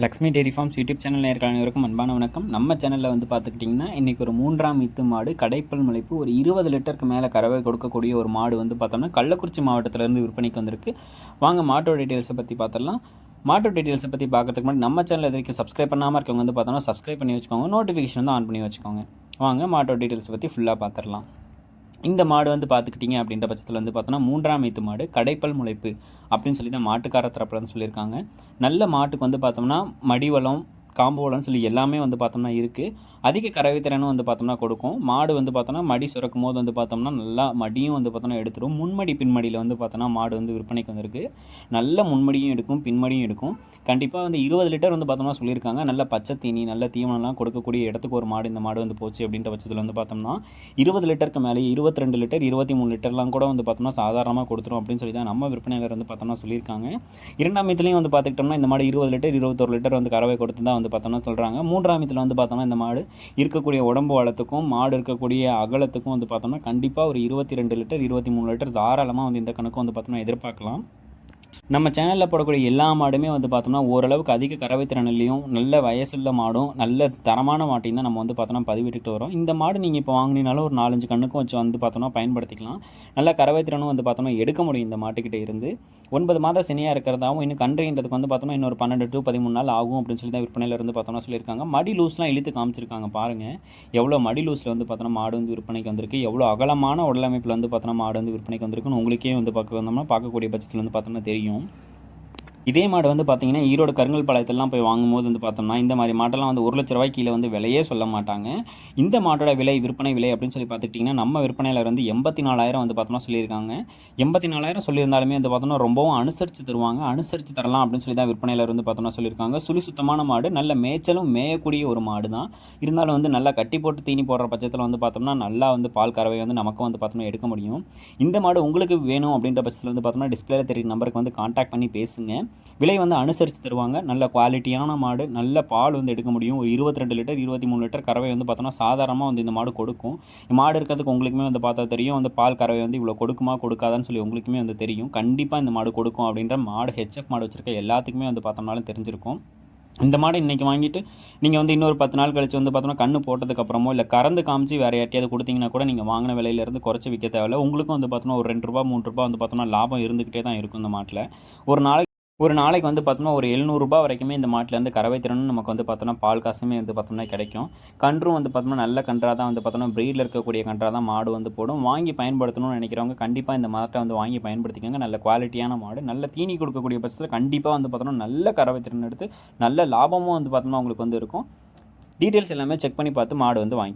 Lakshmi dairy farms YouTube channel நேர்கள் அனைவருக்கும் அன்பான வணக்கம். நம்ம சேனலில் வந்து பார்த்துக்கிட்டிங்கன்னா இன்றைக்கி ஒரு மூன்றாம் இத்து மாடு கடைப்பல் முளைப்பு ஒரு இருபது லிட்டருக்கு மேலே கறவை கொடுக்கக்கூடிய ஒரு மாடு வந்து பார்த்தோம்னா கள்ளக்குறிச்சி மாவட்டத்திலேருந்து விற்பனைக்கு வந்திருக்கு. வாங்க மாட்டோட டீட்டெயில்ஸை பற்றி பார்த்துடலாம். மாட்டோ டீட்டெயில்ஸை பற்றி பார்க்கறதுக்கு முன்னாடி நம்ம சேனல் இது வரைக்கும் சப்ஸ்கிரைப் பண்ணாமல் இருக்கவங்க வந்து பார்த்தோம்னா சப்ஸ்கிரைப் பண்ணி வச்சுக்கோங்க. நோட்டிஃபிகேஷன் வந்து ஆன் பண்ணி வச்சுக்கோங்க. வாங்க மாட்டோ டீட்டெயில்ஸை பற்றி ஃபுல்லாக பார்த்துடலாம். இந்த மாடு வந்து பார்த்துக்கிட்டிங்க அப்படின்ற பட்சத்தில் வந்து பார்த்தோன்னா மூன்றாம் ஈத்து மாடு கடைப்பல் முளைப்பு அப்படின்னு சொல்லி தான் மாட்டுக்கார தரப்புல வந்து சொல்லியிருக்காங்க. நல்ல மாட்டுக்கு வந்து பார்த்தோம்னா மடிவளம் காம்போலன்னு சொல்லி எல்லாமே வந்து பார்த்தோம்னா இருக்குது அதிக கறவை திறனும் வந்து பார்த்தோம்னா கொடுக்கும் மாடு வந்து பார்த்தோம்னா மடி சுரக்கும் போது வந்து பார்த்தோம்னா நல்லா மடியும் வந்து பார்த்தோம்னா எடுத்துரும் முன்மடி பின்மடியில் வந்து பார்த்தோம்னா மாடு வந்து விற்பனைக்கு வந்திருக்கு நல்ல முன்மடியும் எடுக்கும் பின்மடியும் எடுக்கும் கண்டிப்பாக வந்து இருபது லிட்டர் வந்து பார்த்தோம்னா சொல்லியிருக்காங்க நல்ல பச்சை தீனி நல்ல தீவனம்லாம் கொடுக்கக்கூடிய இடத்துக்கு ஒரு மாடு இந்த மாடு வந்து போச்சு அப்படின்ற பட்சத்தில் வந்து பார்த்தோம்னா இருபது லிட்டருக்கு மேலே இருபத்தி ரெண்டு லிட்டர் இருபத்தி மூணு லிட்டர்லாம் கூட வந்து பார்த்தோம்னா சாதாரணமாக கொடுத்துரும் அப்படின்னு சொல்லி தான் நம்ம விற்பனையாளர் வந்து பார்த்தோம்னா சொல்லியிருக்காங்க இரண்டாம் இதுலேயும் வந்து பார்த்துக்கிட்டோம்னா இந்த மாடு இருபது லிட்டர் இருபத்தொரு லிட்டர் வந்து கறவை கொடுத்து தான் வந்து பார்த்தோம்னா சொல்கிறாங்க மூன்றாம் இதில் வந்து பார்த்தோம்னா இந்த மாடு இருக்கக்கூடிய உடம்பு வளத்துக்கும் மாடு இருக்கக்கூடிய அகலத்துக்கும் வந்து பார்த்தோம்னா கண்டிப்பாக ஒரு இருபத்தி ரெண்டு லிட்டர் இருபத்தி மூணு லிட்டர் தாராளமாக வந்து இந்த கணக்கு வந்து பார்த்தோம்னா எதிர்பார்க்கலாம். நம்ம சேனலில் போடக்கூடிய எல்லா மாடுமே வந்து பார்த்தோம்னா ஓரளவுக்கு அதிக கறவை திறனிலையும் நல்ல வயசுள்ள மாடும் நல்ல தரமான மாட்டையும் தான் நம்ம வந்து பார்த்தோம்னா பதிவிட்டுட்டு வரோம். இந்த மாடு நீங்கள் இப்போ வாங்கினாலும் ஒரு நாலஞ்சு கண்ணுக்கும் வச்சு வந்து பார்த்தோம்னா பயன்படுத்திக்கலாம். நல்ல கறவை திறனும் வந்து பார்த்தோம்னா எடுக்க முடியும் இந்த மாட்டுக்கிட்ட இருந்து. ஒன்பது மாதம் சினியாக இருக்கிறதாவும் இன்னும் கன்றுன்றதுக்கு வந்து பார்த்தோம்னா இன்னொரு பன்னெண்டு டு பதிமூணு நாள் ஆகும் அப்படின்னு சொல்லி தான் விற்பனையில் இருந்து பார்த்தோம்னா சொல்லியிருக்காங்க. மடி லூஸ்லாம் இழுத்து காமிச்சிருக்காங்க பாருங்கள் எவ்வளோ மடி லூஸில் வந்து பார்த்தோம்னா மாடு வந்து விற்பனைக்கு வந்திருக்கு. எவ்வளோ அகலமான உடலமைப்பில் வந்து பார்த்தோம்னா மாடு வந்து விற்பனைக்கு வந்திருக்குன்னு உங்களுக்கே வந்து பார்க்க வந்தோம்னா பார்க்கக்கூடிய பட்சத்தில் வந்து பார்த்தோம்னா தெரியும். செய்யும் இதே மாடு வந்து பார்த்தீங்கன்னா ஈரோடு கருங்கல் பாளையத்திலலாம் போய் வாங்கும்போது வந்து பார்த்தோம்னா இந்த மாதிரி மாட்டெல்லாம் வந்து ஒரு லட்ச ரூபாய் கீழே வந்து விலையே சொல்ல மாட்டாங்க. இந்த மாட்டோட விலை விற்பனை விலை அப்படின்னு சொல்லி பார்த்துக்கிட்டிங்கன்னா நம்ம விற்பனையில் வந்து எண்பத்தி நாலாயிரம் வந்து பார்த்தோம்னா சொல்லியிருக்காங்க. எண்பத்தி நாலாயிரம் சொல்லியிருந்தாலுமே வந்து பார்த்தோம்னா ரொம்பவும் அனுசரித்து தருவாங்க. அனுசரித்து தரலாம் அப்படின்னு சொல்லி தான் விற்பனையில் வந்து பார்த்தோம்னா சொல்லியிருக்காங்க. சுழி சுத்தமான மாடு நல்ல மேய்ச்சலும் மேயக்கூடிய ஒரு மாடு தான். இருந்தாலும் வந்து நல்லா கட்டி போட்டு தீனி போடுற பட்சத்தில் வந்து பார்த்தோம்னா நல்லா வந்து பால் கறவை வந்து நமக்கும் வந்து பார்த்தோம்னா எடுக்க முடியும். இந்த மாடு உங்களுக்கு வேணும் அப்படின்ற பட்சத்தில் வந்து பார்த்தோம்னா டிஸ்பிளேல தெரியும் நம்பருக்கு வந்து காண்டாக்ட் பண்ணி பேசுங்க. விலை வந்து அனுசரித்து தருவாங்க. நல்ல குவாலிட்டியான மாடு நல்ல பால் வந்து எடுக்க முடியும். ஒரு இருபத்தி ரெண்டு லிட்டர் இருபத்தி மூணு லிட்டர் கறவை வந்து பார்த்தோன்னா சாதாரணமாக வந்து இந்த மாடு கொடுக்கும். மாடு இருக்கிறதுக்கு உங்களுக்குமே வந்து பார்த்தா தெரியும். வந்து பால் கறவை வந்து இவ்வளோ கொடுக்குமா கொடுக்காதான்னு சொல்லி உங்களுக்குமே வந்து தெரியும். கண்டிப்பாக இந்த மாடு கொடுக்கும் அப்படின்ற மாடு ஹெச்எஃப் மாடு வச்சுருக்க எல்லாத்துக்குமே வந்து பார்த்தோம்னாலும் தெரிஞ்சிருக்கும். இந்த மாடு இன்றைக்கி வாங்கிட்டு நீங்கள் வந்து இன்னொரு பத்து நாள் கழிச்சு வந்து பார்த்தோன்னா கண்ணு போட்டதுக்கப்புறமோ இல்லை கறந்து காமிச்சு வேறு யார்ட்டையாவது கொடுத்தீங்கன்னா கூட நீங்கள் வாங்கின விலையிலேருந்து குறைச்சி விற்க தேவையில்ல. உங்களுக்கும் வந்து பார்த்தோன்னா ஒரு ரெண்டு ரூபா மூணு ரூபா வந்து பார்த்தோன்னா லாபம் இருந்துக்கிட்டே தான் இருக்கும் இந்த மாட்டில். ஒரு நாளைக்கு ஒரு நாளைக்கு வந்து பார்த்தோம்னா ஒரு எழுநூறுபா வரைக்குமே இந்த மாட்டிலேருந்து கறவை திறனும் நமக்கு வந்து பார்த்தோம்னா பால் காசுமே வந்து பார்த்தோம்னா கிடைக்கும். கன்றும் வந்து பார்த்தோம்னா நல்ல கன்றாக தான் வந்து பார்த்தோம்னா ப்ரீடில் இருக்கக்கூடிய கன்றாக தான் மாடு வந்து போடும். வாங்கி பயன்படுத்தணும்னு நினைக்கிறவங்க கண்டிப்பாக இந்த மாட்டை வந்து வாங்கி பயன்படுத்திக்கோங்க. நல்ல குவாலிட்டியான மாடு நல்ல தீனி கொடுக்கக்கூடிய பட்சத்தில் கண்டிப்பாக வந்து பார்த்தோம்னா நல்ல கறவை திறன் எடுத்து நல்ல லாபமும் வந்து பார்த்தோம்னா உங்களுக்கு வந்து இருக்கும். டீட்டெயில்ஸ் எல்லாமே செக் பண்ணி பார்த்து மாடு வந்து வாங்கி